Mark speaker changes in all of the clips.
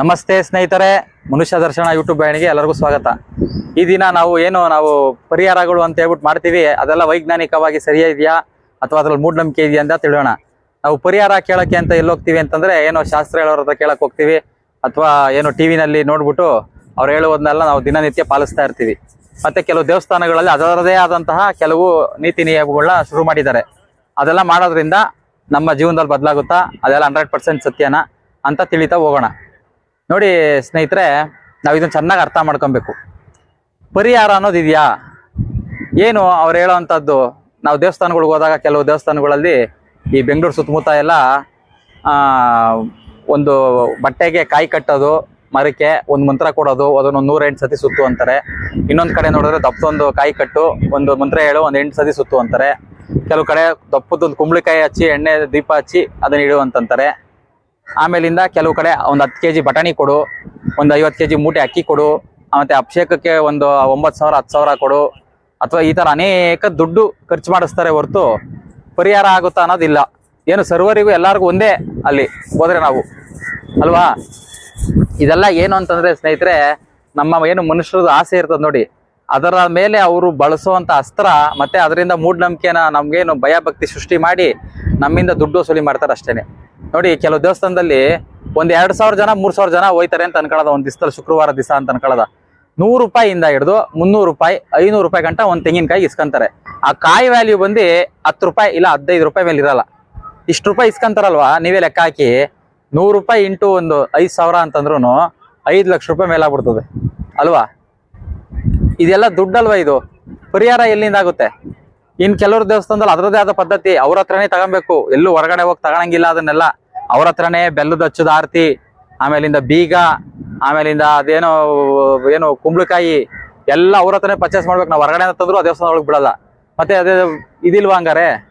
Speaker 1: ನಮಸ್ತೆ ಸ್ನೇಹಿತರೆ, ಮನುಷ್ಯ ದರ್ಶನ ಯೂಟ್ಯೂಬ್ ವಾಹಿನಿಗೆ ಎಲ್ಲರಿಗೂ ಸ್ವಾಗತ. ಈ ದಿನ ನಾವು ಏನು ನಾವು ಪರಿಹಾರಗಳು ಅಂತ ಹೇಳ್ಬಿಟ್ಟು ಮಾಡ್ತೀವಿ, ಅದೆಲ್ಲ ವೈಜ್ಞಾನಿಕವಾಗಿ ಸರಿಯಾ ಇದೆಯಾ ಅಥವಾ ಅದ್ರಲ್ಲಿ ಮೂಢನಂಬಿಕೆ ಇದೆಯಾ ಅಂತ ತಿಳಿಯೋಣ. ನಾವು ಪರಿಹಾರ ಕೇಳೋಕ್ಕೆ ಅಂತ ಎಲ್ಲಿ ಹೋಗ್ತೀವಿ ಅಂತಂದ್ರೆ, ಏನೋ ಶಾಸ್ತ್ರ ಹೇಳೋರ ಹತ್ರ ಕೇಳಕ್ಕೆ ಹೋಗ್ತೀವಿ, ಅಥವಾ ಏನೋ ಟಿವಿನಲ್ಲಿ ನೋಡ್ಬಿಟ್ಟು ಅವ್ರು ಹೇಳುವುದನ್ನೆಲ್ಲ ನಾವು ದಿನನಿತ್ಯ ಪಾಲಿಸ್ತಾ ಇರ್ತೀವಿ. ಮತ್ತೆ ಕೆಲವು ದೇವಸ್ಥಾನಗಳಲ್ಲಿ ಅದರದೇ ಆದಂತಹ ಕೆಲವು ನೀತಿ ನಿಯಮಗಳನ್ನ ಶುರು ಮಾಡಿದ್ದಾರೆ. ಅದೆಲ್ಲ ಮಾಡೋದ್ರಿಂದ ನಮ್ಮ ಜೀವನದಲ್ಲಿ ಬದಲಾಗುತ್ತಾ, ಅದೆಲ್ಲ ಹಂಡ್ರೆಡ್ ಪರ್ಸೆಂಟ್ ಸತ್ಯನಾ? ಅಂತ ತಿಳಿತಾ ಹೋಗೋಣ. ನೋಡಿ ಸ್ನೇಹಿತರೆ ನಾವು ಇದನ್ನು ಚೆನ್ನಾಗಿ ಅರ್ಥ ಮಾಡ್ಕೊಬೇಕು. ಪರಿಹಾರ ಅನ್ನೋದು ಇದೆಯಾ? ಏನು ಅವ್ರು ಹೇಳೋವಂಥದ್ದು ನಾವು ದೇವಸ್ಥಾನಗಳಿಗೆ ಹೋದಾಗ ಕೆಲವು ದೇವಸ್ಥಾನಗಳಲ್ಲಿ ಈ ಬೆಂಗಳೂರು ಸುತ್ತಮುತ್ತ ಎಲ್ಲ ಒಂದು ಬಟ್ಟೆಗೆ ಕಾಯಿ ಕಟ್ಟೋದು, ಮರಕ್ಕೆ ಒಂದು ಮಂತ್ರ ಕೊಡೋದು, ಅದನ್ನು ಒಂದು ನೂರೆಂಟು ಸತಿ ಸುತ್ತು ಅಂತಾರೆ. ಇನ್ನೊಂದು ಕಡೆ ನೋಡಿದ್ರೆ ದಪ್ಪದೊಂದು ಕಾಯಿ ಕಟ್ಟು, ಒಂದು ಮಂತ್ರ ಹೇಳು, ಒಂದು ಎಂಟು ಸತಿ ಸುತ್ತು ಅಂತಾರೆ. ಕೆಲವು ಕಡೆ ದಪ್ಪದೊಂದು ಕುಂಬಳಕಾಯಿ ಹಚ್ಚಿ, ಎಣ್ಣೆ, ದೀಪ ಹಚ್ಚಿ ಅದನ್ನ ಇಡು ಅಂತಂತಾರೆ. ಆಮೇಲಿಂದ ಕೆಲವು ಕಡೆ ಒಂದು ಹತ್ತು ಕೆ ಜಿ ಬಟಾಣಿ ಕೊಡು, ಒಂದು ಐವತ್ತು ಕೆ ಜಿ ಮೂಟೆ ಅಕ್ಕಿ ಕೊಡು, ಮತ್ತೆ ಅಭಿಷೇಕಕ್ಕೆ ಒಂದು ಒಂಬತ್ತು ಸಾವಿರ, ಹತ್ತು ಸಾವಿರ ಕೊಡು, ಅಥವಾ ಈ ಥರ ಅನೇಕ ದುಡ್ಡು ಖರ್ಚು ಮಾಡಿಸ್ತಾರೆ ಹೊರತು ಪರಿಹಾರ ಆಗುತ್ತಾ ಅನ್ನೋದಿಲ್ಲ. ಏನು ಸರ್ವರಿಗೂ ಎಲ್ಲರಿಗೂ ಒಂದೇ ಅಲ್ಲಿ ಹೋದರೆ ನಾವು. ಅಲ್ವಾ? ಇದೆಲ್ಲ ಏನು ಅಂತಂದರೆ ಸ್ನೇಹಿತರೆ, ನಮ್ಮ ಏನು ಮನುಷ್ಯರದ್ದು ಆಸೆ ಇರ್ತದೆ ನೋಡಿ. ಅದರ ಮೇಲೆ ಅವರು ಬಳಸುವಂಥ ಅಸ್ತ್ರ ಮತ್ತು ಅದರಿಂದ ಮೂಢನಂಬಿಕೆನ ನಮಗೇನು ಭಯ ಭಕ್ತಿ ಸೃಷ್ಟಿ ಮಾಡಿ ನಮ್ಮಿಂದ ದುಡ್ಡು ವಸೂಲಿ ಮಾಡ್ತಾರೆ ಅಷ್ಟೇನೆ. ನೋಡಿ, ಕೆಲವು ದೇವಸ್ಥಾನದಲ್ಲಿ ಒಂದ್ ಎರಡ್ ಸಾವಿರ ಜನ, ಮೂರ್ ಸಾವಿರ ಜನ ಹೋಯ್ತಾರೆ ಅಂತ ಅನ್ಕೊಳ್ಳೋದ. ಒಂದ್ ದಿವಸದಲ್ಲಿ ಶುಕ್ರವಾರ ದಿವಸ ಅಂತ ಅನ್ಕೊಳ್ಳೋದ. ನೂರು ರೂಪಾಯಿಯಿಂದ ಹಿಡಿದು ಮುನ್ನೂರು ರೂಪಾಯಿ, ಐನೂರು ರೂಪಾಯಿ ಗಂಟ ಒಂದ್ ತೆಂಗಿನಕಾಯಿ ಇಸ್ಕೊಂತಾರೆ. ಆ ಕಾಯಿ ವ್ಯಾಲ್ಯೂ ಬಂದು ಹತ್ತು ರೂಪಾಯಿ ಇಲ್ಲ ಹದಿನೈದು ರೂಪಾಯಿ ಮೇಲೆ ಇರಲ್ಲ. ಇಷ್ಟು ರೂಪಾಯಿ ಇಸ್ಕೊಂತಾರಲ್ವಾ? ನೀವೇ ಲೆಕ್ಕ ಹಾಕಿ. ನೂರು ರೂಪಾಯಿ ಇಂಟು ಒಂದು ಐದು ಸಾವಿರ ಅಂತಂದ್ರೂ ಐದು ಲಕ್ಷ ರೂಪಾಯಿ ಮೇಲೆ ಆಗ್ಬಿಡ್ತದೆ ಅಲ್ವಾ? ಇದೆಲ್ಲ ದುಡ್ಡಲ್ವಾ ಇದು? ಪರಿಹಾರ ಎಲ್ಲಿಂದ ಆಗುತ್ತೆ? ಇನ್ ಕೆಲವ್ರ ದೇವಸ್ಥಾನದಲ್ಲಿ ಅದರದೇ ಆದ ಪದ್ಧತಿ, ಅವ್ರ ಹತ್ರನೇ ತಗೊಬೇಕು. ಎಲ್ಲೂ ಹೊರಗಡೆ ಹೋಗಿ ತಗೊಳಂಗಿಲ್ಲ ಅದನ್ನೆಲ್ಲ. ಅವ್ರ ಹತ್ರನೇ ಬೆಲ್ಲದ ಹಚ್ಚದ ಆರತಿ, ಆಮೇಲಿಂದ ಬೀಗ, ಆಮೇಲಿಂದ ಅದೇನೋ, ಏನು ಕುಂಬಳಕಾಯಿ, ಎಲ್ಲ ಅವ್ರ ಹತ್ರನೇ ಪರ್ಚೇಸ್ ಮಾಡ್ಬೇಕು. ನಾವು ಹೊರಗಡೆ ತಂದ್ರು ಆ ದೇವಸ್ಥಾನ ಒಳಗೆ ಬಿಡಲ್ಲ. ಮತ್ತೆ ಅದೇ ಇದಿಲ್ವಾ ಹಂಗಾರೆ?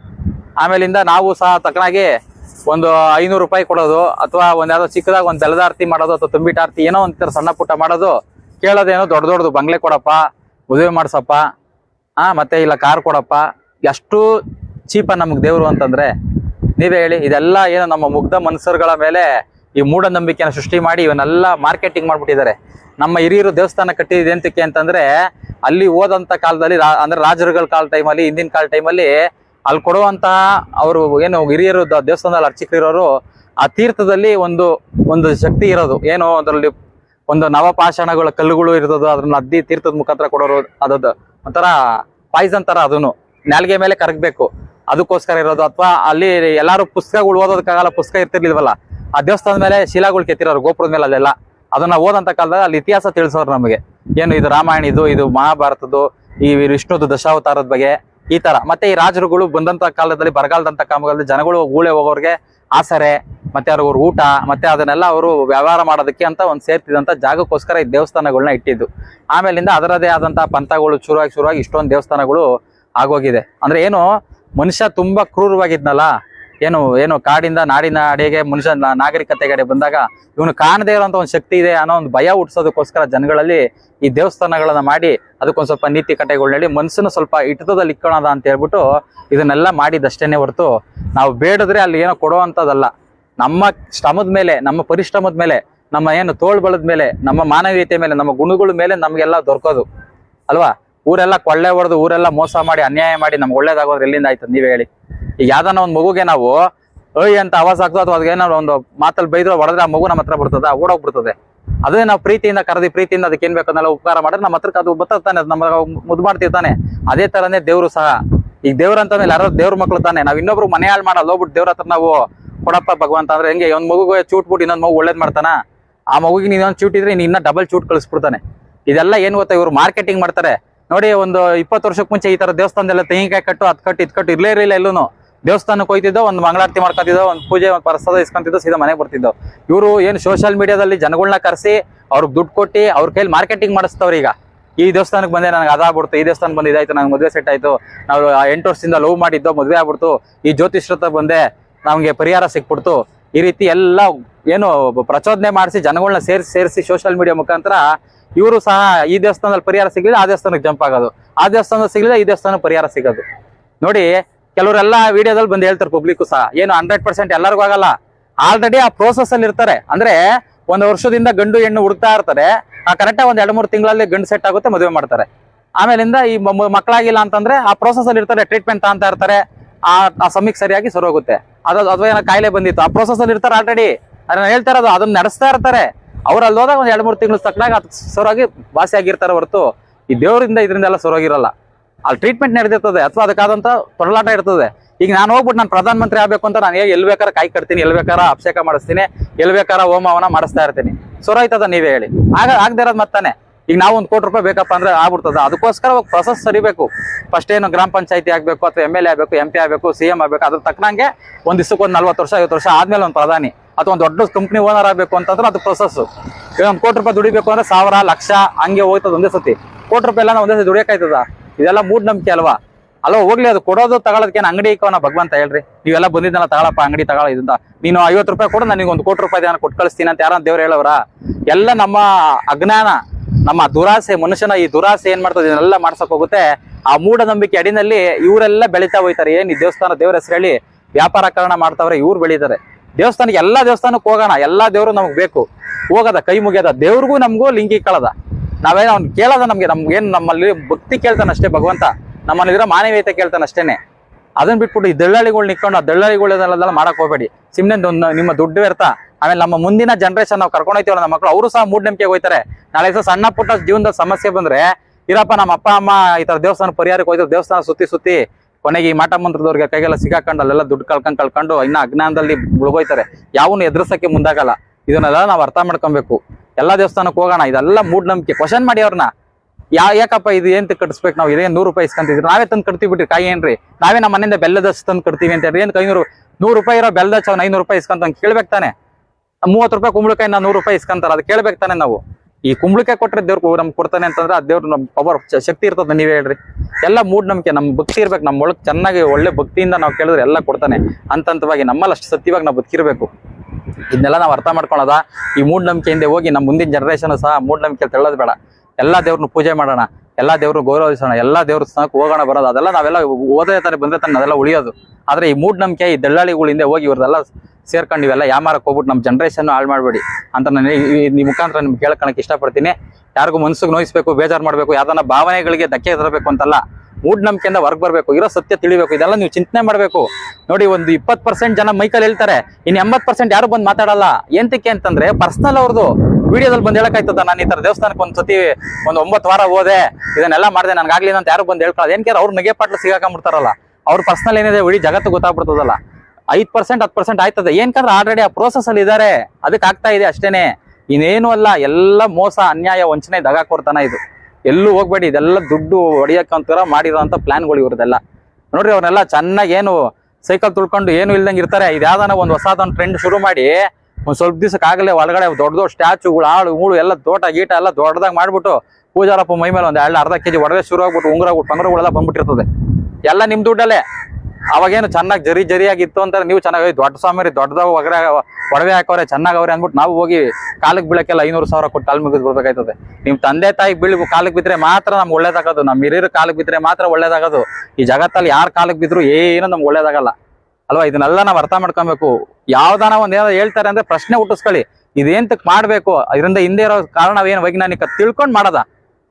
Speaker 1: ಆಮೇಲಿಂದ ನಾವು ಸಹ ತಕ್ಕನಾಗಿ ಒಂದು ಐನೂರು ರೂಪಾಯಿ ಕೊಡೋದು, ಅಥವಾ ಒಂದು ಯಾವ್ದೋ ಚಿಕ್ಕದಾಗ ಒಂದು ಬೆಲ್ಲದ ಆರತಿ ಮಾಡೋದು, ಅಥವಾ ತುಂಬಿಟ ಆರತಿ, ಏನೋ ಒಂಥರ ಸಣ್ಣ ಪುಟ್ಟ ಮಾಡೋದು. ಕೇಳೋದೇನೋ ದೊಡ್ಡ ದೊಡ್ಡದು, ಬಂಗ್ಲೆ ಕೊಡಪ್ಪ, ಮದುವೆ ಮಾಡಿಸಪ್ಪ, ಆ, ಮತ್ತೆ ಇಲ್ಲ ಕಾರ್ ಕೊಡಪ್ಪ. ಎಷ್ಟು ಚೀಪ ನಮ್ಗೆ ದೇವರು ಅಂತಂದ್ರೆ ನೀವೇ ಹೇಳಿ, ಇದೆಲ್ಲ ಏನು ನಮ್ಮ ಮುಗ್ಧ ಮನುಷ್ಯರುಗಳ ಮೇಲೆ ಈ ಮೂಢನಂಬಿಕೆಯನ್ನು ಸೃಷ್ಟಿ ಮಾಡಿ ಇವನ್ನೆಲ್ಲ ಮಾರ್ಕೆಟಿಂಗ್ ಮಾಡ್ಬಿಟ್ಟಿದ್ದಾರೆ. ನಮ್ಮ ಹಿರಿಯರು ದೇವಸ್ಥಾನ ಕಟ್ಟಿದ ಅಂತಕ್ಕೆ ಅಂತಂದ್ರೆ, ಅಲ್ಲಿ ಹೋದಂಥ ಕಾಲದಲ್ಲಿ ಅಂದ್ರೆ ರಾಜರುಗಳ ಕಾಲ ಟೈಮಲ್ಲಿ ಹಿಂದಿನ ಕಾಲ ಟೈಮಲ್ಲಿ ಅಲ್ಲಿ ಕೊಡುವಂತಹ ಅವರು ಏನು ಹಿರಿಯರು ದೇವಸ್ಥಾನದಲ್ಲಿ ಅರ್ಚಕರಿರೋರು ಆ ತೀರ್ಥದಲ್ಲಿ ಒಂದು ಒಂದು ಶಕ್ತಿ ಇರೋದು. ಏನು ಅದರಲ್ಲಿ ಒಂದು ನವಪಾಷಾಣಗಳ ಕಲ್ಲುಗಳು ಇರೋದು ಅದನ್ನ ಅದ್ದಿ ತೀರ್ಥದ ಮುಖಾಂತರ ಕೊಡೋರು, ಅದದ್ದು. ಒಂಥರ ಪಾಯ್ಸನ್ ತರ ಅದನ್ನು ನಾಲ್ಗೆ ಮೇಲೆ ಕರಗಬೇಕು. ಅದಕ್ಕೋಸ್ಕರ ಇರೋದು. ಅಥವಾ ಅಲ್ಲಿ ಎಲ್ಲರೂ ಪುಸ್ತಕಗಳು ಓದೋದಕ್ಕಾಗಲ್ಲ, ಪುಸ್ತಕ ಇರ್ತಿರ್ಲಿಲ್ವಲ್ಲ. ಆ ದೇವಸ್ಥಾನದ ಮೇಲೆ ಶಿಲಾಗಳು ಕೆತ್ತಿರೋರು ಗೋಪುರದ ಮೇಲೆ ಅಲ್ಲೆಲ್ಲ ಅದನ್ನ ಓದಂತ ಕಾಲದಲ್ಲಿ ಅಲ್ಲಿ ಇತಿಹಾಸ ತಿಳಿಸೋರು ನಮಗೆ. ಏನು ಇದು ರಾಮಾಯಣ, ಇದು ಇದು ಮಹಾಭಾರತದ್ದು, ಈ ವಿಷ್ಣುದು ದಶಾವತಾರದ ಬಗ್ಗೆ, ಈ ತರ. ಮತ್ತೆ ಈ ರಾಜರುಗಳು ಬಂದಂತ ಕಾಲದಲ್ಲಿ, ಬರಗಾಲದಂತ ಕಾಲದಲ್ಲಿ ಜನಗಳು ಗೂಳೆ ಹೋಗೋರ್ಗೆ ಆಸರೆ, ಮತ್ತೆ ಅವ್ರ ಊಟ, ಮತ್ತೆ ಅದನ್ನೆಲ್ಲ ಅವರು ವ್ಯವಹಾರ ಮಾಡೋದಕ್ಕೆ ಅಂತ ಒಂದು ಸೇರ್ತಿದಂತ ಜಾಗಕ್ಕೋಸ್ಕರ ಈ ದೇವಸ್ಥಾನಗಳನ್ನ ಇಟ್ಟಿದ್ದು. ಆಮೇಲಿಂದ ಅದರದೇ ಆದಂತಹ ಪಂಥಗಳು ಶುರುವಾಗಿ ಶುರುವಾಗಿ ಇಷ್ಟೊಂದು ದೇವಸ್ಥಾನಗಳು ಆಗೋಗಿದೆ. ಅಂದ್ರೆ ಏನು ಮನುಷ್ಯ ತುಂಬಾ ಕ್ರೂರವಾಗಿದ್ನಲ್ಲ, ಏನು ಏನು ಕಾಡಿಂದ ನಾಡಿನ ಅಡಿಗೆ ಮನುಷ್ಯ ನಾ- ನಾಗರಿಕತೆ ಕಡೆ ಬಂದಾಗ ಇವನು ಕಾಣದೇ ಇರುವಂತ ಒಂದು ಶಕ್ತಿ ಇದೆ ಅನ್ನೋ ಒಂದು ಭಯ ಹುಟ್ಟಿಸೋದಕ್ಕೋಸ್ಕರ ಜನಗಳಲ್ಲಿ ಈ ದೇವಸ್ಥಾನಗಳನ್ನ ಮಾಡಿ ಅದಕ್ಕೊಂದ್ ಸ್ವಲ್ಪ ನೀತಿ ಕಟ್ಟೆಗಳನ್ನ ಮನಸ್ಸನ್ನು ಸ್ವಲ್ಪ ಇಟ್ಟದಲ್ಲಿ ಇಕ್ಕೋಣದ ಅಂತ ಹೇಳ್ಬಿಟ್ಟು ಇದನ್ನೆಲ್ಲ ಮಾಡಿದಷ್ಟೇನೆ ಹೊರತು ನಾವು ಬೇಡದ್ರೆ ಅಲ್ಲಿ ಏನೋ ಕೊಡುವಂಥದ್ದಲ್ಲ ನಮ್ಮ ಶ್ರಮದ ಮೇಲೆ, ನಮ್ಮ ಪರಿಶ್ರಮದ ಮೇಲೆ, ನಮ್ಮ ಏನು ತೋಳ್ ಬಳದ ಮೇಲೆ, ನಮ್ಮ ಮಾನವೀಯತೆ ಮೇಲೆ, ನಮ್ಮ ಗುಣಗಳ ಮೇಲೆ ನಮಗೆಲ್ಲ ದೊರಕೋದು. ಅಲ್ವಾ? ಊರೆಲ್ಲ ಕೊಳ್ಳೆ ಹೊಡೆದು ಊರೆಲ್ಲ ಮೋಸ ಮಾಡಿ ಅನ್ಯಾಯ ಮಾಡಿ ನಮ್ಗೆ ಒಳ್ಳೇದಾಗೋದ್ರೆ ಎಲ್ಲಿಂದ ಆಯ್ತು ನೀವೇ ಹೇಳಿ. ಈಗ ಯಾವ್ದಾನ ಒಂದು ಮಗುಗೆ ನಾವು ಅಯ್ ಅಂತ ಆವಾಸ ಆಗ್ತೋ ಅಥವಾ ಏನಾದ್ರು ಒಂದು ಮಾತಲ್ಲಿ ಬೈದ್ರೆ ಹೊಡೆದ್ರೆ ಆ ಮಗು ನಮ್ಮ ಹತ್ರ ಬರ್ತದ, ಓಡೋಗ್ಬಿಡ್ತದೆ. ಅದೇ ನಾವು ಪ್ರೀತಿಯಿಂದ ಕರೆದಿ, ಪ್ರೀತಿಯಿಂದ ಅದಕ್ಕೆ ಏನ್ ಬೇಕನ್ನೆಲ್ಲ ಉಪಕಾರ ಮಾಡಿದ್ರೆ ನಮ್ಮ ಹತ್ರಕ್ಕೆ ಅದು ಬರ್ತಾನೆ ಅದು ನಮ್ಮ ಮುದ್ದು ಮಾಡ್ತಿರ್ತಾನೆ ಅದೇ ತರನೇ ದೇವ್ರು ಸಹ. ಈಗ ದೇವ್ರ ಅಂತ ಮೇಲೆ ಯಾರೋ ದೇವ್ರ ಮಕ್ಳು ತಾನೆ. ನಾವ್ ಇನ್ನೊಬ್ರು ಮನೆ ಹಾಳು ಮಾಡಲ್ಲ, ಹೋಗ್ಬಿಟ್ಟು ದೇವ್ರ ಹತ್ರ ನಾವು, ಕೊಡಪ್ಪ ಭಗವಂತ, ಅಂದ್ರೆ ಹೆಂಗೆ ಒಂದ್ ಮಗುಗೆ ಚೂಟ್ಬಿಟ್ಟು ಇನ್ನೊಂದ್ ಮಗು ಒಳ್ಳೇದ್ ಮಾಡ್ತಾನ? ಆ ಮಗುಗೆ ನೀನೊಂದು ಚೂಟ್ ಇದ್ರೆ ನೀನ್ ಇನ್ನ ಡಬಲ್ ಚೂಟ್ ಕಳಿಸ್ಬಿಡ್ತಾನೆ. ಇದೆಲ್ಲ ಏನ್ ಗೊತ್ತಾ ಇವ್ರು ಮಾರ್ಕೆಟಿಂಗ್ ಮಾಡ್ತಾರೆ. ನೋಡಿ, ಒಂದು ಇಪ್ಪತ್ತು ವರ್ಷಕ್ಕೆ ಮುಂಚೆ ಈ ತರ ದೇವಸ್ಥಾನದಲ್ಲ ತೆಂಗಿನಕಾಯಿ ಕಟ್ಟು, ಅದ್ ಕಟ್ಟು, ಇದ್ ಕಟ್ಟು ಇರ್ಲೇ ಇರಲಿಲ್ಲ ಎಲ್ಲೂ ದೇವಸ್ಥಾನಕ್ಕೆ ಹೋಯ್ತಿದ್ದೋ, ಒಂದು ಮಂಗಳಾರತಿ ಮಾಡ್ಕೊತಿದ್ದೋ, ಒಂದು ಪೂಜೆ ಒಂದು ಪ್ರಸಾದ ಇಸ್ಕೊಂತಿದ್ದೋ, ಸೀದಾ ಮನೆಗೆ ಬರ್ತಿದ್ದೋ. ಇವರು ಏನು ಸೋಷಿಯಲ್ ಮೀಡಿಯಾದಲ್ಲಿ ಜನಗಳನ್ನ ಕರೆಸಿ, ಅವ್ರಿಗೆ ದುಡ್ಡು ಕೊಟ್ಟು, ಅವ್ರ ಕೈಲಿ ಮಾರ್ಕೆಟಿಂಗ್ ಮಾಡಿಸ್ತವ್ರು ಈಗ. ಈ ದೇವಸ್ಥಾನಕ್ಕೆ ಬಂದೆ, ನನಗೆ ಅದಾಗ್ಬಿಡ್ತು, ಈ ದೇವಸ್ಥಾನಕ್ಕೆ ಬಂದು ಇದಾಯ್ತು ನಂಗೆ ಮದುವೆ ಸೆಟ್ ಆಯ್ತು. ನಾವು ಎಂಟು ವರ್ಷದಿಂದ ಲವ್ ಮಾಡಿದ್ದೋ, ಮದುವೆ ಆಗ್ಬಿಡ್ತು, ಈ ಜ್ಯೋತಿಷ್ರತ ಬಂದೆ, ನಮಗೆ ಪರಿಹಾರ ಸಿಕ್ಬಿಡ್ತು. ಈ ರೀತಿ ಎಲ್ಲ ಏನು ಪ್ರಚೋದನೆ ಮಾಡಿಸಿ ಜನಗಳನ್ನ ಸೇರಿಸಿ ಸೇರಿಸಿ ಸೋಷಿಯಲ್ ಮೀಡಿಯಾ ಮುಖಾಂತರ ಇವರು ಸಹ ಈ ದೇವಸ್ಥಾನದಲ್ಲಿ ಪರಿಹಾರ ಸಿಗಲಿಲ್ಲ, ಆ ದೇವಸ್ಥಾನಕ್ಕೆ ಜಂಪ್ ಆಗೋದು. ಆ ದೇವಸ್ಥಾನದಲ್ಲಿ ಸಿಗಲಿಲ್ಲ, ಈ ದೇವಸ್ಥಾನ ಪರಿಹಾರ ಸಿಗೋದು. ನೋಡಿ, ಕೆಲವರೆಲ್ಲ ವಿಡಿಯೋದಲ್ಲಿ ಬಂದು ಹೇಳ್ತಾರೆ ಪಬ್ಲಿಕ್ ಸಹ. ಏನು ಹಂಡ್ರೆಡ್ ಪರ್ಸೆಂಟ್ ಎಲ್ಲರಿಗೂ ಆಗಲ್ಲ. ಆಲ್ರೆಡಿ ಆ ಪ್ರೋಸೆಸ್ ಅಲ್ಲಿ ಇರ್ತಾರೆ. ಅಂದ್ರೆ ಒಂದು ವರ್ಷದಿಂದ ಗಂಡು ಹೆಣ್ಣು ಹುಡುಕ್ತಾ ಇರ್ತಾರೆ. ಆ ಕರೆಕ್ಟಾಗಿ ಒಂದ್ ಎರಡು ಮೂರು ತಿಂಗಳಲ್ಲಿ ಗಂಡು ಸೆಟ್ ಆಗುತ್ತೆ, ಮದುವೆ ಮಾಡ್ತಾರೆ. ಆಮೇಲಿಂದ ಈ ಮಕ್ಕಳಾಗಿಲ್ಲ ಅಂತಂದ್ರೆ ಆ ಪ್ರೋಸೆಸ್ ಅಲ್ಲಿ ಇರ್ತಾರೆ ಟ್ರೀಟ್ಮೆಂಟ್ ತಗೊಂತಾ ಇರ್ತಾರೆ. ಆ ಆ ಸಮಯಕ್ಕೆ ಸರಿಯಾಗಿ ಸರಿ ಹೋಗುತ್ತೆ. ಅದು ಅಥವಾ ಏನೋ ಕಾಯಿಲೆ ಬಂದಿತ್ತು. ಆ ಪ್ರೋಸೆಸ್ ಅಲ್ಲಿ ಇರ್ತಾರೆ ಆಲ್ರೆಡಿ ಅದನ್ನ ಹೇಳ್ತಾ ಇರೋದು, ಅದನ್ನ ನಡೆಸ್ತಾ ಇರ್ತಾರೆ. ಅವ್ರು ಅಲ್ಲಿ ಹೋದಾಗ ಒಂದ್ ಎರಡು ಮೂರು ತಿಂಗಳು ತಕ್ಕನಾಗ ಅದು ಸೊರಾಗಿ ವಾಸಿ ಆಗಿರ್ತಾರೆ ಹೊರತು ಈ ದೇವರಿಂದ ಇದರಿಂದ ಎಲ್ಲ ಸೊರೋಗಿರಲ್ಲ. ಅಲ್ಲಿ ಟ್ರೀಟ್ಮೆಂಟ್ ನಡೆದಿರ್ತದೆ ಅಥವಾ ಅದಕ್ಕಾದಂಥ ತೊಡಲಾಟ ಇರ್ತದೆ. ಈಗ ನಾನು ಹೋಗ್ಬಿಟ್ಟು ನಾನು ಪ್ರಧಾನ ಮಂತ್ರಿ ಆಗ್ಬೇಕು ಅಂತ ನಾನು ಎಲ್ಲಿ ಬೇಕಾದ್ರೆ ಕಾಯಿ ಕಟ್ತೀನಿ ಎಲ್ಲಿ ಬೇಕಾರ ಅಭಿಷೇಕ ಮಾಡಿಸ್ತೀನಿ ಎಲ್ಲಿ ಬೇಕಾರ ಹೋಮವನ ಮಾಡಿಸ್ತಾ ಇರ್ತೀನಿ. ಸೊರಾಯ್ತದ ನೀವೇ ಹೇಳಿ. ಆಗ, ಆಗದೆ ಇರೋದು ಮತ್ತಾನೆ. ಈಗ ನಾವು ಒಂದು ಕೋಟಿ ರೂಪಾಯಿ ಬೇಕಪ್ಪ ಅಂದ್ರೆ ಆಗ್ಬಿಡ್ತದೆ. ಅದಕ್ಕೋಸ್ಕರ ಪ್ರೊಸೆಸ್ ಸರಿಬೇಕು ಫಸ್ಟ್ ಏನು ಗ್ರಾಮ ಪಂಚಾಯತಿ ಆಗಬೇಕು, ಅಥವಾ ಎಂ ಎಲ್ ಎ ಆಗಬೇಕು ಎಂ ಪಿ ಆಗಬೇಕು ಸಿ ಎಂ ಆಗ್ಬೇಕು, ಅದ್ರ ತಕ್ಕನಂಗೆ ಒಂದು ದಿವಸಕ್ಕೆ ಒಂದು ನಲ್ವತ್ತು ವರ್ಷ, ಐವತ್ತು ವರ್ಷ ಆದಮೇಲೆ ಒಂದು ಪ್ರಧಾನಿ. ಅಥವಾ ದೊಡ್ಡ ಕಂಪ್ನಿ ಓನರ್ ಆಗಬೇಕು ಅಂತಂದ್ರೆ ಅದು ಪ್ರೊಸೆಸ್ ಈಗ ಒಂದು ಕೋಟಿ ರೂಪಾಯಿ ದುಡಿಬೇಕು ಅಂದ್ರೆ ಸಾವಿರ, ಲಕ್ಷ, ಹಂಗೆ ಹೋಗ್ತದೆ ಒಂದೇ ಸತಿ. ಕೋಟಿ ರೂಪಾಯಿ ಎಲ್ಲ ಒಂದೇ ಸತಿ ದುಡಿಯಕಾಯ್ತದ ಇದೆಲ್ಲ ಮೂಢನಂಬಿಕೆ ಅಲ್ವಾ? ಅಲ್ಲ, ಹೋಗ್ಲಿ, ಅದು ಕೊಡೋದು ತಗೊಳೋದಕ್ಕೆ ಅಂಗಡಿ ಇಕ್ಕವನ ಭಗವಂತ ಹೇಳ್ರಿ. ನೀವೆಲ್ಲ ಬಂದಿದ್ದಲ್ಲ ತಗೊಳಪ್ಪ, ಅಂಗಡಿ ತಗೊಳ ಇದನ್ನ ನೀನು ಐವತ್ತು ರೂಪಾಯಿ ಕೊಡು ನನಗೆ ಒಂದು ಕೋಟಿ ರೂಪಾಯಿ ದಾನ ಕೊಟ್ಟು ಕಳಿಸ್ತೀನಿ ಅಂತ ಯಾರು ದೇವ್ರು ಹೇಳವ್ರ. ಎಲ್ಲ ನಮ್ಮ ಅಜ್ಞಾನ, ನಮ್ಮ ದುರಾಸೆ, ಮನುಷ್ಯನ ಈ ದುರಾಸೆ ಏನ್ ಮಾಡ್ತದೆ, ಇದನ್ನೆಲ್ಲ ಮಾಡ್ಸಕ್ ಹೋಗುತ್ತೆ. ಆ ಮೂಢನಂಬಿಕೆ ಅಡಿನಲ್ಲಿ ಇವರೆಲ್ಲ ಬೆಳಿತಾ ಹೋಯ್ತಾರೆ ಏನ್ ಈ ದೇವಸ್ಥಾನ ದೇವರ ಹೆಸರು ಹೇಳಿ ವ್ಯಾಪಾರಕರಣ ಮಾಡ್ತಾವ್ರೆ, ಇವ್ರು ಬೆಳೀತಾರೆ. ದೇವಸ್ಥಾನಕ್ಕೆ ಎಲ್ಲಾ ದೇವಸ್ಥಾನಕ್ಕೆ ಹೋಗೋಣ, ಎಲ್ಲಾ ದೇವರು ನಮ್ಗೆ ಬೇಕು. ಹೋಗದ, ಕೈ ಮುಗಿಯದ, ದೇವ್ರಿಗೂ ನಮಗೂ ಲಿಂಗಿ ಕಳದ. ನಾವೇನೋ ಅವ್ನು ಕೇಳದ ನಮ್ಗೆ, ನಮ್ಗೇನ್ ನಮ್ಮಲ್ಲಿ ಭಕ್ತಿ ಕೇಳ್ತಾನ ಅಷ್ಟೇ ಭಗವಂತ ನಮ್ಮಲ್ಲಿರೋ ಮಾನವೀಯತೆ ಕೇಳ್ತಾನ ಅಷ್ಟೇನೆ. ಅದನ್ನ ಬಿಟ್ಬಿಟ್ಟು ಈ ದಳ್ಳಾಳಿಗಳು ನಿಕ್ಕೊಂಡು ಆ ದಳ್ಳಾಳಿಗಳನ್ನೆಲ್ಲ ಮಾಡಕ್ ಹೋಗ್ಬೇಡಿ. ಸಿಮ್ನೆ ಒಂದು ನಿಮ್ಮ ದುಡ್ಡು ವ್ಯರ್ಥ. ಆಮೇಲೆ ನಮ್ಮ ಮುಂದಿನ ಜನರೇಷನ್ ನಾವು ಕರ್ಕೊಂಡು ಹೋಗ್ತೀವಲ್ಲ ನಮ್ಮ ಮಕ್ಕಳು ಅವರು ಸಹ ಮೂಢನಂಬಿಕೆ ಹೋಯ್ತಾರೆ. ನಾಳೆ ಸಹ ಸಣ್ಣ ಪುಟ್ಟ ಜೀವನದ ಸಮಸ್ಯೆ ಬಂದ್ರೆ, ಇರಪ್ಪ ನಮ್ಮ ಅಪ್ಪ, ಅಮ್ಮ ಈ ತರ ದೇವಸ್ಥಾನ ಪರಿಹಾರಕ್ಕೆ ಹೋಯ್ತಾರೆ, ದೇವಸ್ಥಾನ ಸುತ್ತಿ ಸುತ್ತಿ ಕೊನೆಗೆ ಈ ಮಾಟ ಮಂತ್ರದವ್ರಿಗೆ ಕೈಗೆಲ್ಲ ಸಿಗಾಕೊಂಡು ಅಲ್ಲೆಲ್ಲ ದುಡ್ಡು ಕಳ್ಕೊಂಡು ಕಳ್ಕೊಂಡು ಇನ್ನ ಅಜ್ಞಾನದಲ್ಲಿ ಮುಳುಗೋಯ್ತಾರೆ. ಯಾವನು ಎದುರಿಸಕ್ಕೆ ಮುಂದಾಗಲ್ಲ. ಇದನ್ನೆಲ್ಲ ನಾವು ಅರ್ಥ ಮಾಡ್ಕೊಬೇಕು. ಎಲ್ಲಾ ದೇವಸ್ಥಾನಕ್ಕೆ ಹೋಗೋಣ. ಇದೆಲ್ಲ ಮೂಢನಂಬಿಕೆ. ಕ್ವಶನ್ ಮಾಡಿ ಅವ್ರನ್ನ. ಯಾ, ಯಾಕಪ್ಪ ಇದು ಏನ್ ಕಟ್ಟಿಸ್ಬೇಕು ನಾವು? ಇದೇ ನೂರು ರೂಪಾಯಿ ಇಸ್ಕೊಂತಿದ್ರಿ ನಾವೇ ತಂದು ಕಟ್ತೀವಿ ಬಿಟ್ರಿ ಕಾಯಿ ಏನ್ರಿ? ನಾವೇ ನಮ್ಮ ಮನೆಯಿಂದ ಬೆಲ್ಲದಷ್ಟು ತಂದು ಕಟ್ತೀವಿ ಅಂತ ಏನ್ ಐನೂರು ನೂರು ರೂಪಾಯಿ ಇರೋ ಬೆಲ್ಲದ ಐನೂರು ರೂಪಾಯಿ ಇಸ್ಕೊಂತ ಕೇಳ್ಬೇಕು ತಾನೆ. ಮೂವತ್ತು ರೂಪಾಯಿ ಕುಂಬಳಕಾಯಿ ನೂರು ರೂಪಾಯಿ ಇಸ್ಕೊಂತಾರ. ಅದು ಕೇಳ್ಬೇಕು ತಾನೆ ನಾವು. ಈ ಕುಂಬಳಕಾಯಿ ಕೊಟ್ರೆ ದೇವ್ರು ನಮ್ಗೆ ಕೊಡ್ತಾನೆ ಅಂತಂದ್ರೆ ಆ ದೇವ್ರು ನಮ್ ಪವರ್ ಶಕ್ತಿ ಇರ್ತದೆ, ನೀವೇ ಹೇಳ್ರಿ. ಎಲ್ಲ ಮೂಢನಂಬಿಕೆ, ನಮ್ ಭಕ್ತಿ ಇರ್ಬೇಕು ನಮ್ಮ ಒಳಗೆ ಚೆನ್ನಾಗಿ ಒಳ್ಳೆ ಭಕ್ತಿಯಿಂದ ನಾವು ಕೇಳಿದ್ರೆ ಎಲ್ಲ ಕೊಡ್ತಾನೆ. ಅಂತಂತವಾಗಿ ನಮ್ಮಲ್ಲಿ ಅಷ್ಟು ಸತ್ಯವಾಗಿ ನಾವು ಬದುಕಿರ್ಬೇಕು. ಇದನ್ನೆಲ್ಲ ನಾವು ಅರ್ಥ ಮಾಡ್ಕೊಳ್ಳೋದ ಈ ಮೂಢನಂಬಿಕೆಯಿಂದ ಹೋಗಿ ನಮ್ಮ ಮುಂದಿನ ಜನರೇಷನ್ ಸಹ ಮೂಢನಂಬಿಕೆ ತೆಳ್ಳೋದು ಬೇಡ. ಎಲ್ಲಾ ದೇವ್ರನ್ನ ಪೂಜೆ ಮಾಡೋಣ. ಎಲ್ಲಾ ದೇವರು ಗೌರವಿಸೋಣ, ಎಲ್ಲಾ ದೇವ್ರ ಸ್ಥಾನಕ್ಕೆ ಹೋಗೋಣ ಬರೋದು, ಅದೆಲ್ಲ ನಾವೆಲ್ಲ ಓದೇ ತಾನೆ ಬಂದ್ರೆ ತಾನೆ ಅದೆಲ್ಲ ಉಳಿಯೋದು. ಆದ್ರೆ ಈ ಮೂಢನಂಬಿಕೆ ಈ ದಳ್ಳಾಳಿಗಳ ಹಿಂದೆ ಹೋಗಿ ಇವ್ರದೆಲ್ಲ ಸೇರ್ಕೊಂಡು ಇವೆಲ್ಲ ಯಾಮಾರಕ್ಕೆ ಹೋಗ್ಬಿಟ್ಟು ನಮ್ಮ ಜನರೇಷನ್ ಹಾಳು ಮಾಡಬೇಡಿ ಅಂತ ನಾನು ಈ ಮುಖಾಂತರ ನಿಮ್ಗೆ ಕೇಳ್ಕೊಳಕ್ಕೆ ಇಷ್ಟಪಡ್ತೀನಿ. ಯಾರಿಗೂ ಮನ್ಸಿಗೆ ನೋಯಿಸ್ಬೇಕು, ಬೇಜಾರು ಮಾಡಬೇಕು ಯಾವ್ದನ್ನ ಭಾವನೆಗಳಿಗೆ ಧಕ್ಕೆ ತರಬೇಕು ಅಂತಲ್ಲ ಮೂಢನಂಬಿಕೆಯಿಂದ ಹೊರಗೆ ಬರಬೇಕು, ಇರೋ ಸತ್ಯ ತಿಳಿಬೇಕು, ಇದೆಲ್ಲ ನೀವು ಚಿಂತನೆ ಮಾಡಬೇಕು. ನೋಡಿ ಒಂದು ಇಪ್ಪತ್ತು ಪರ್ಸೆಂಟ್ ಜನ ಮೈಕಲ್ಲಿ ಹೇಳ್ತಾರೆ ಇನ್ನು ಎಂಬತ್ತು ಪರ್ಸೆಂಟ್ ಯಾರು ಬಂದು ಮಾತಾಡಲ್ಲ? ಏಂತಕ್ಕೆ ಅಂತಂದ್ರೆ ಪರ್ಸನಲ್ ಅವ್ರದ್ದು ವಿಡಿಯೋದಲ್ಲಿ ಬಂದು ಹೇಳಕ್ಕಾಯ್ತದ? ನಾನು ಈ ತರ ದೇವಸ್ಥಾನಕ್ಕೆ ಒಂದು ಸತಿ, ಒಂದು ಒಂಬತ್ತು ವಾರ ಹೋದೆ. ಇದನ್ನೆಲ್ಲ ಮಾಡಿದೆ ನನ್ಗಾಗ್ಲಿಲ್ಲ ಅಂತ ಯಾರು ಬಂದು ಹೇಳ್ಕೊಳ್ಳೋದು ಏನಕ್ಕೆ ಅವ್ರು ನಗೆ ಪಾಟ್ಲು ಸಿಗಾಕೊಂಡ್ಬಿಡ್ತಾರಲ್ಲ ಅವ್ರ ಪರ್ಸನಲ್ ಏನಿದೆ ಇಡೀ ಜಗತ್ತು ಗೊತ್ತಾಗ್ಬಿಡ್ತದಲ್ಲ. ಐದು ಪರ್ಸೆಂಟ್ ಹತ್ತು ಪರ್ಸೆಂಟ್ ಆಯ್ತದೆ. ಏನ್ಕಂದ್ರೆ ಆಲ್ರೆಡಿ ಆ ಪ್ರೋಸೆಸ್ ಅಲ್ಲಿ ಇದಾರೆ. ಅದಕ್ಕೆ ಆಗ್ತಾ ಇದೆ ಅಷ್ಟೇನೆ. ಇನ್ನೇನು ಅಲ್ಲ, ಎಲ್ಲ ಮೋಸ, ಅನ್ಯಾಯ, ವಂಚನೆ, ದಗ ಕೊಡ್ತಾನ ಇದು. ಎಲ್ಲೂ ಹೋಗ್ಬೇಡಿ. ಇದೆಲ್ಲ ದುಡ್ಡು ಹೊಡಿಯಕ್ಕಂತರ ಮಾಡಿರೋಂಥ ಪ್ಲಾನ್ಗಳು ಇವ್ರದೆಲ್ಲ ನೋಡ್ರಿ, ಅವ್ರನ್ನೆಲ್ಲ ಚೆನ್ನಾಗಿ ಏನು ಸೈಕಲ್ ತುಳ್ಕೊಂಡು ಏನು ಇಲ್ದಂಗೆ ಇರ್ತಾರೆ. ಇದು ಯಾವ್ದಾನ ಒಂದು ಹೊಸದೊಂದು ಟ್ರೆಂಡ್ ಶುರು ಮಾಡಿ ಒಂದ್ ಸ್ವಲ್ಪ ದಿವಸಕ್ಕಾಗಲೇ ಒಳಗಡೆ ದೊಡ್ಡ ದೊಡ್ಡ ಸ್ಟ್ಯಾಚುಗಳು ಆಳು ಹೂಳು ಎಲ್ಲ ತೋಟ, ಗೀಟ ಎಲ್ಲ ದೊಡ್ಡದಾಗಿ ಮಾಡ್ಬಿಟ್ಟು ಪೂಜಾರಪ್ಪ ಮೈ ಮೇಲೆ ಒಂದ್ ಎರಡು ಅರ್ಧ ಕೆಜಿ ಒಡವೆ ಶುರು ಆಗ್ಬಿಟ್ಟು ಉಂಗುರ ಪಂಗ್ರಗಳೆಲ್ಲ ಬಂದ್ಬಿಟ್ಟಿರ್ತದೆ. ಎಲ್ಲ ನಿಮ್ಮ ದುಡ್ಡಲ್ಲೇ. ಅವಾಗೇನು ಚೆನ್ನಾಗಿ ಜರಿ ಜರಿಯಾಗಿತ್ತು ಅಂತಾರೆ ನೀವು ಚೆನ್ನಾಗಿ ದೊಡ್ಡ ಸ್ವಾಮಿ ದೊಡ್ಡದಾಗ ಒಗರೆ, ಒಡವೆ ಹಾಕೋರೆ ಚೆನ್ನಾಗವ್ರೆ ಅಂದ್ಬಿಟ್ಟು ನಾವು ಹೋಗಿ ಕಾಲಕ್ಕೆ ಬೀಳಕ್ಕೆಲ್ಲ ಐನೂರು ಸಾವಿರ ಕೊಟ್ಟು ಕಾಲ್ ಮುಗಿದ್ ಬರ್ಬೇಕಾಯ್ತದೆ. ನಿಮ್ಮ ತಂದೆ ತಾಯಿ ಬೀಳ್ ಕಾಲಕ್ಕೆ ಬಿದ್ರೆ ಮಾತ್ರ ನಮ್ಗೆ ಒಳ್ಳೇದಾಗೋದು. ನಮ್ಮ ಹಿರಿಯರು ಕಾಲಕ್ಕೆ ಬಿದ್ರೆ ಮಾತ್ರ ಒಳ್ಳೇದಾಗೋದು. ಈ ಜಗತ್ತಲ್ಲಿ ಯಾರು ಕಾಲಕ್ಕೆ ಬಿದ್ರು ಏನೂ ನಮ್ಗೆ ಒಳ್ಳೇದಾಗಲ್ಲ. ಅಲ್ವಾ? ಇದನ್ನೆಲ್ಲ ನಾವು ಅರ್ಥ ಮಾಡ್ಕೊಬೇಕು. ಯಾವ್ದಾನ ಒಂದ್ ಏನಾದ್ರು ಹೇಳ್ತಾರೆ ಅಂದ್ರೆ ಪ್ರಶ್ನೆ ಹುಟ್ಟಿಸ್ಕೊಳ್ಳಿ. ಇದೇಂತಕ್ ಮಾಡ್ಬೇಕು? ಅದರಿಂದ ಹಿಂದೆ ಇರೋ ಕಾರಣ ಏನು ವೈಜ್ಞಾನಿಕ ತಿಳ್ಕೊಂಡ್ ಮಾಡದ?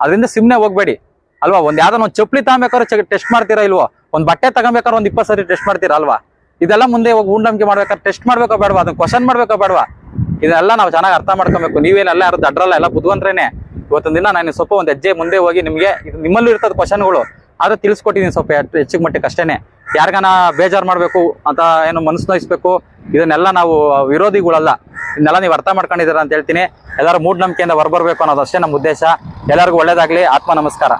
Speaker 1: ಅದರಿಂದ ಸುಮ್ನೆ ಹೋಗ್ಬೇಡಿ. ಅಲ್ವಾ? ಒಂದ್ ಯಾವ್ದಾನ ಒಂದ್ ಚಪ್ಪಲಿ ತಗೊಬೇಕಾದ್ರೆ ಟೆಸ್ಟ್ ಮಾಡ್ತೀರಾ ಇಲ್ವೋ? ಒಂದ್ ಬಟ್ಟೆ ತಗೊಬೇಕಾದ್ರೆ ಒಂದ್ ಇಪ್ಪತ್ತು ಸರಿ ಟೆಸ್ಟ್ ಮಾಡ್ತೀರಾ ಅಲ್ವಾ? ಇದೆಲ್ಲ ಮುಂದೆ ಹೋಗಿ ಉಂಡಂಬಿಕೆ ಮಾಡ್ಬೇಕಾದ್ರೆ ಟೆಸ್ಟ್ ಮಾಡ್ಬೇಕೋ ಬೇಡವಾ? ಅದನ್ನ ಕ್ವಶನ್ ಮಾಡ್ಬೇಕೋ ಬೇಡವಾ? ಇದೆಲ್ಲ ನಾವು ಚೆನ್ನಾಗಿ ಅರ್ಥ ಮಾಡ್ಕೊಬೇಕು. ನೀವೇನೆಲ್ಲ ಯಾರು ದಡ್ರಲ್ಲ ಎಲ್ಲ ಬುದ್ಧಿವಂತರೇನೆ. ಇವತ್ತೊಂದು ದಿನ ನಾನು ಸ್ವಲ್ಪ ಒಂದ್ ಹೆಜ್ಜೆ ಮುಂದೆ ಹೋಗಿ ನಿಮಗೆ ನಿಮ್ಮಲ್ಲೂ ಇರ್ತದ ಕ್ವಶನ್ಗಳು. ಆದ್ರೆ ತಿಳಿಸ್ಕೊಟ್ಟಿದ್ದೀನಿ ಸ್ವಲ್ಪ ಹೆಚ್ಚು- ಹೆಚ್ಚಿಗೆ ಮಟ್ಟಕ್ಕೆ ಅಷ್ಟೇನೆ. ಯಾರಿಗಾನ ಬೇಜಾರು ಮಾಡಬೇಕು ಅಂತ ಏನು ಮನಸ್ಸು ನೋಯಿಸ್ಬೇಕು, ಇದನ್ನೆಲ್ಲ ನಾವು ವಿರೋಧಿಗಳಲ್ಲ, ಇದನ್ನೆಲ್ಲ ನೀವು ಅರ್ಥ ಮಾಡ್ಕೊಂಡಿದ್ದೀರಾ ಅಂತ ಹೇಳ್ತೀನಿ. ಎಲ್ಲರೂ ಮೂಢನಂಬಿಕೆಯಿಂದ ಹೊರಬರ್ಬೇಕು ಅನ್ನೋದು ಅಷ್ಟೇ ನಮ್ಮ ಉದ್ದೇಶ. ಎಲ್ಲರಿಗೂ ಒಳ್ಳೇದಾಗಲಿ. ಆತ್ಮ ನಮಸ್ಕಾರ.